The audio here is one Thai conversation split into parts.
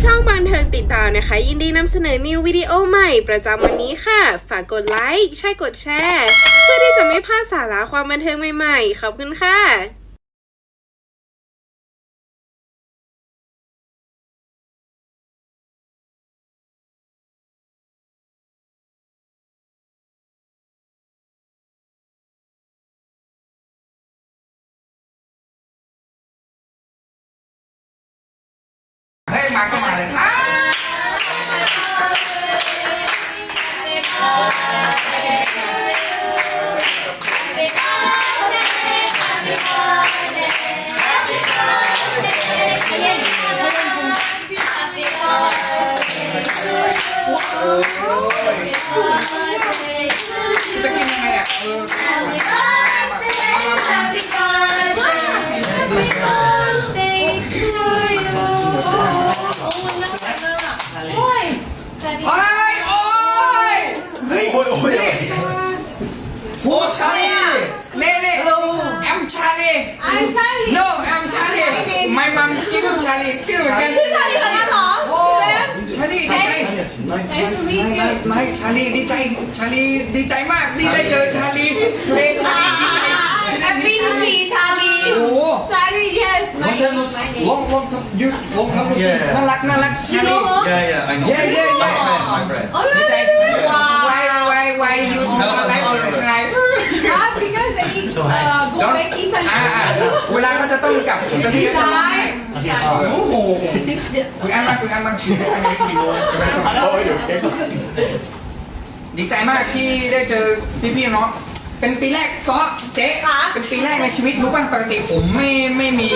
ช่องบันเทิงติดตามนะคะ ยินดีนำเสนอนิววิดีโอใหม่ประจำวันนี้ค่ะ ฝากกดไลค์ใช่กดแชร์ เพื่อที่จะไม่พลาดสาระความบันเทิงใหม่ๆ ขอบคุณค่ะ มาก็มาเลยค่ะ ชื่อ Charlie ชื่อเหมือนกันชื่อ Charlie เหมือนกันเหรอโอ้ชาลีดีใจไม่ไม่ชาลีดีใจชาลีดีใจมากที่ได้เจอชาลีเรชาลีดีใจ Happy to see Charlie. โอ้ Charlie, yes. ลองลองทำยืดลองทำดูสิน่ารักน่ารักชาลี Yeah, yeah, I know. Yeah, yeah, yeah. My friend, my friend. ดีใจ Why why why you do like cry Ah, because they uh, go back Italy. อ่าอ่าเวลาเขาจะต้องกลับอิตาลีก็จะร้องไห้ โอ้โหคุยอันมาคุยอันมาดีใจมากที่ได้เจอพี่พี่ๆน้องเป็นปีแรกก็เจ๊เป็นปีแรกในชีวิตรู้ป่ะปกติผมไม่ไม่มี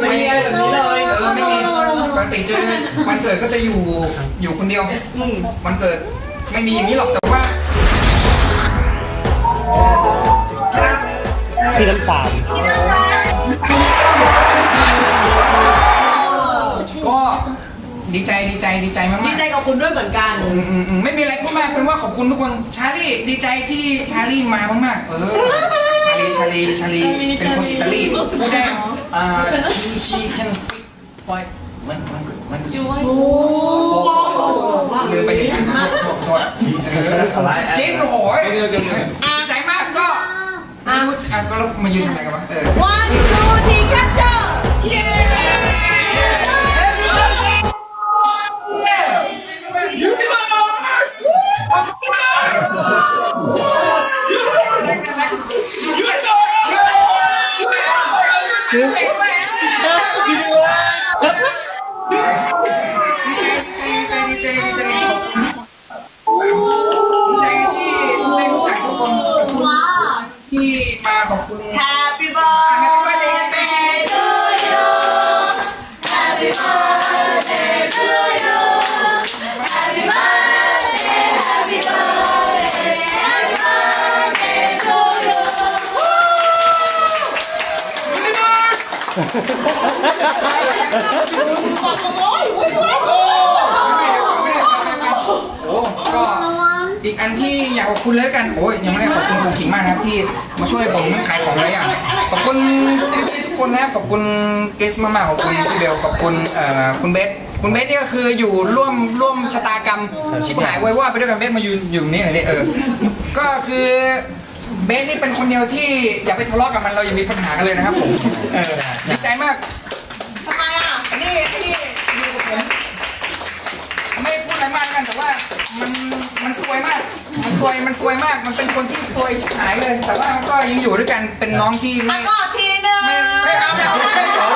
ไม่มีแบบนี้เลยเออไม่มีปกติเจอวันเกิดก็จะอยู่อยู่คนเดียววันเกิดไม่มีอย่างนี้หรอกแต่ว่าพี่น้ำตาล ก็ดีใจดีใจดีใจมากดีๆ ใจกับคุณด้วยเหมือนกัน อืมอืมอืมไม่มีอะไรพูดมากเป็นว่าขอบคุณทุกคนชาลีดีใจที่ชาลีมามากๆเออชาลีชาลีชาลีเป็นคนอิตาลีพูดได้เอ่อ she she can speak five มันมันมันลืมไปหนึ่งอันโทษโทษเออจริงโอ้โหดีใจมากก็อะอะเรามายืนทำอะไรกันวะเออ One, two, three, capture. Yes ก็อีกอันที่อยากขอบคุณเลยละกันโอ้ยยังไม่ได้ขอบคุณครูขิงมากนะครับที่มาช่วยผมขายของหลยอย่างขอบคุณทุกคนนะครับขอบคุณเกสมากๆขอบคุณพี่เบลขอบคุณเอ่อคุณเบสคุณเบสนี่ก็คืออยู่ร่วมร่วมชะตากรรมชิบหายไว้ว่าไปด้วยกันเบสมายืนอยู่นี่หน่อยดิเออก็คือเบสนี่เป็นคนเดียวที่อย่าไปทะเลาะกับมันเราอย่ามีปัญหากันเลยนะครับผมเออดีใจมาก ทำไมอะ อันนี้อันนี้อยู่กับผมไม่พูดอะไรมากกันแต่ ว่ามันมันซวยมาก มันซวยมันซวยมาก มันเป็นคนที่ซวยชิบหายเลย แต่ว่ามันก็ยังอยู่ด้วยกันเป็นน้องที่ไม่กอดทีนึงไม่ไม่เอาไม่เอาไม่เอา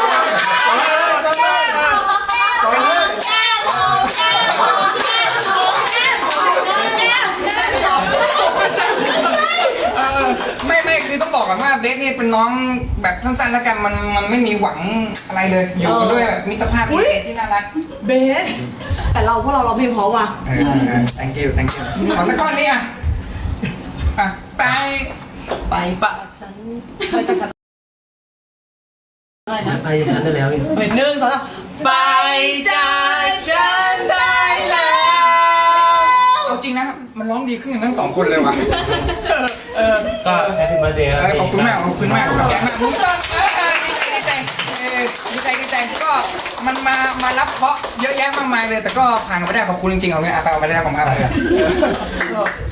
เออไม่ไม่คือต้องบอกก่อนว่าเบสเนี่ยเป็นน้องแบบสั้นๆแล้วกันมันมันไม่มีหวังอะไรเลยอยู่กันด้วยแบบมิตรภาพที่ที่น่ารัก เบสแต่เราพวกเราร้องเพลงเพราะว่ะ เออเออ thank you thank you ขอสักก้อนนี้อะอะไป ไปปะฉันไปจากฉันอะไรนะไปฉันได้แล้วเป็นหนึ่งสองสามไปจากฉันได้แล้วมันร้องดีขึ้นกันทั้งสองคนเลยว่ะ เออ เออก็แฮปปี้เบิร์ดเดย์ เออขอบคุณมากขอบคุณมากขอบคุณมาก ก็มันมามารับเคราะห์เยอะแยะมากมายเลย แต่ก็ผ่านกันไปได้ขอบคุณจริงๆเอาเงี้ยเอาไปเอาไปได้ของมาไปเลย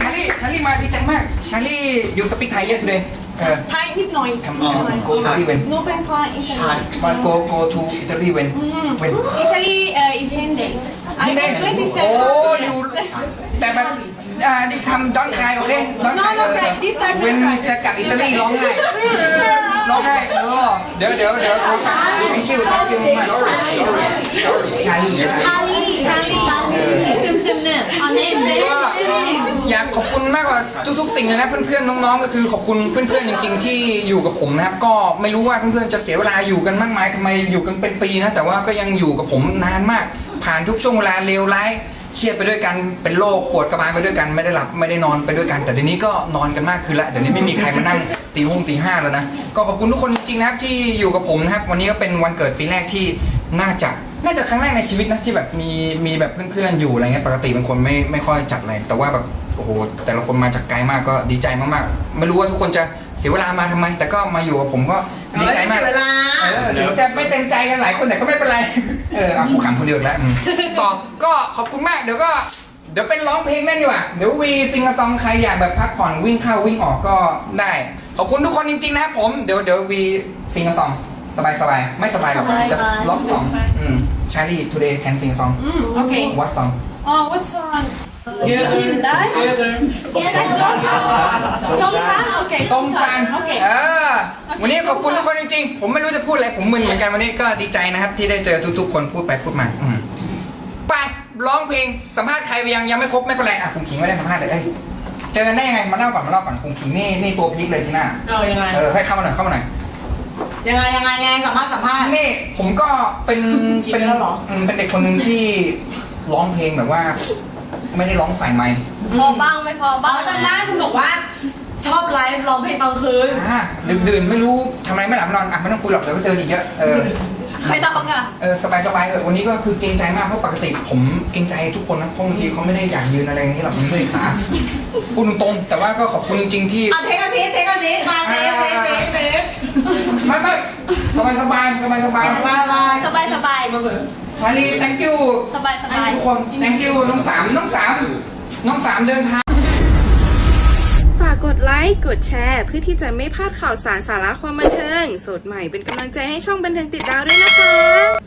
ชาลีชาลีมาดีใจมากชาลีอยู่สปีกไทยเยอะ today เออ ไทยนิดหน่อยทำทำ go Italy when หนูเป็นคนอิตาลีมัน go go to Italy when when อิตาลีเอ่อ in ten days I ได้ am 27 โอ้อยู่แต่แบบอ่านี่ทำดอนคายโอเคดอนคาย No, no cry. This time เว้น don't cry. จะกลับอิตาลีร้องไห้ร้องไห้เออเดี๋ยวเดี๋ยวเดี๋ยว thank you thank you มากชาลี Charlie Charlie ซึมซึมเนี่ยอันนี้ก็อยากขอบคุณมากกว่าทุกๆสิ่งเลยนะเพื่อนๆน้องๆก็คือขอบคุณเพื่อนๆจริง ๆ ที่อยู่กับผมนะครับก็ไม่รู้ว่าเพื่อนๆจะเสียเวลาอยู่กันมากมายทำไมอยู่กันเป็นปีนะแต่ว่าก็ยังอยู่กับผมนานมาก ผ่านทุกช่วงเวลาเลวร้าย เครียดไปด้วยกันเป็นโรคปวดกระบาลไปด้วยกันไม่ได้หลับไม่ได้นอนไปด้วยกัน แต่เดี๋ยวนี้ก็นอนกันมากขึ้นละเดี๋ยวนี้ไม่มีใครมานั่งตีห้องตีห้าแล้วนะก็ขอบคุณทุกคนจริงๆนะครับที่อยู่กับผมนะครับวันนี้ก็เป็นวันเกิดปีแรกที่น่าจะน่าจะครั้งแรกในชีวิตนะที่แบบมีมีแบบเพื่อนๆอยู่อะไรเงี้ยปกติเป็นคนไม่ไม่ค่อยจัดอะไรแต่ว่าแบบโอ้โหแต่ละคนมาจากไกลมากก็ดีใจมากๆไม่รู้ว่าทุกคนจะเสียเวลามาทำไม แต่ก็มาอยู่กับผมก็ดีใจมากเวลาเออถึงจะไม่เต็มใจกันหลายคนแต่ก็ไม่เป็นไร เออเอากูขำคนเดียวอีกแล้วอืมต่อก็ขอบคุณมากเดี๋ยวก็ เดี๋ยวเป็นร้องเพลงแม่นดีกว่าเดี๋ยววีซิงกะซองใครอยากแบบพักผ่อนวิ่งเข้าวิ่งออกก็ได้ ขอบคุณทุกคนจริงๆนะครับผมเดี๋ยวเดี๋ยววีซิงกะซองสบายสบายๆไม่สบายหรอกจะร้องสองอืมชาลี today can sing a song โอเค what song Oh what song เยอะได้สงสารโอเคส้มซานโอเคเออวันนี้ขอบคุณทุกคนจริงๆ ผมไม่รู้จะพูดอะไร ผมมึนเหมือนกันวันนี้ก็ดีใจนะครับ ที่ได้เจอทุกๆ คนพูดไปพูดมาอืมไปร้องเพลงสัมภาษณ์ใครไปยังยังไม่ครบไม่เป็นไรอะคุณขิงไม่ได้สัมภาษณ์เลยเอ้ยเจอกันได้ยังไงมาเล่าก่อนมาเล่าก่อนคุณขิงนี่นี่ตัวพีคเลยจีน่าเออยังไง เออให้เข้ามาหน่อยเข้ามาหน่อยยังไงยังไงยังไงสัมภาษณ์สัมภาษณ์ นี่ผมก็เป็นกินเป็นแล้วเหรอมเป็นเด็กคนหนึ่งที่ร้องเพลงแบบว่า ไม่ได้ร้องใส่ไมค์พอบ้างไม่พออ๋อบ้างจำได้คุณบอกว่า ชอบไลฟ์ร้องเพลงตอนคืนอ่าดึกดื่นไม่รู้ทำอะไรไม่หลับไม่นอนอะไม่ต้องคุยหรอกเดี๋ยวก็เจออีกเยอะเออใครร้องอะเออสบายสบายๆเออวันนี้ก็คือเกรงใจมากเพราะปกติผมเกรงใจทุกคนนะเพราะบางทีเขาไม่ได้อยากยืนอะไรอย่างนี้หรอกมันเมื่อยขาพูดตรงๆแต่ว่าก็ขอบคุณจริงๆที่อะเทคอาทิตเทคอาทิตมาเซฟเซฟเซฟเซฟ ไม่ไม่สบายสบายสบายสบายบายบายสบายสบายชาลี thank you สบายสบายทุกคน thank you น้องสามน้องสามน้องสามเดินทาง ฝากกดไลค์ กดแชร์ เพื่อที่จะไม่พลาดข่าวสารสาระความบันเทิง สดใหม่เป็นกำลังใจให้ช่องบันเทิงติดดาวด้วยนะคะ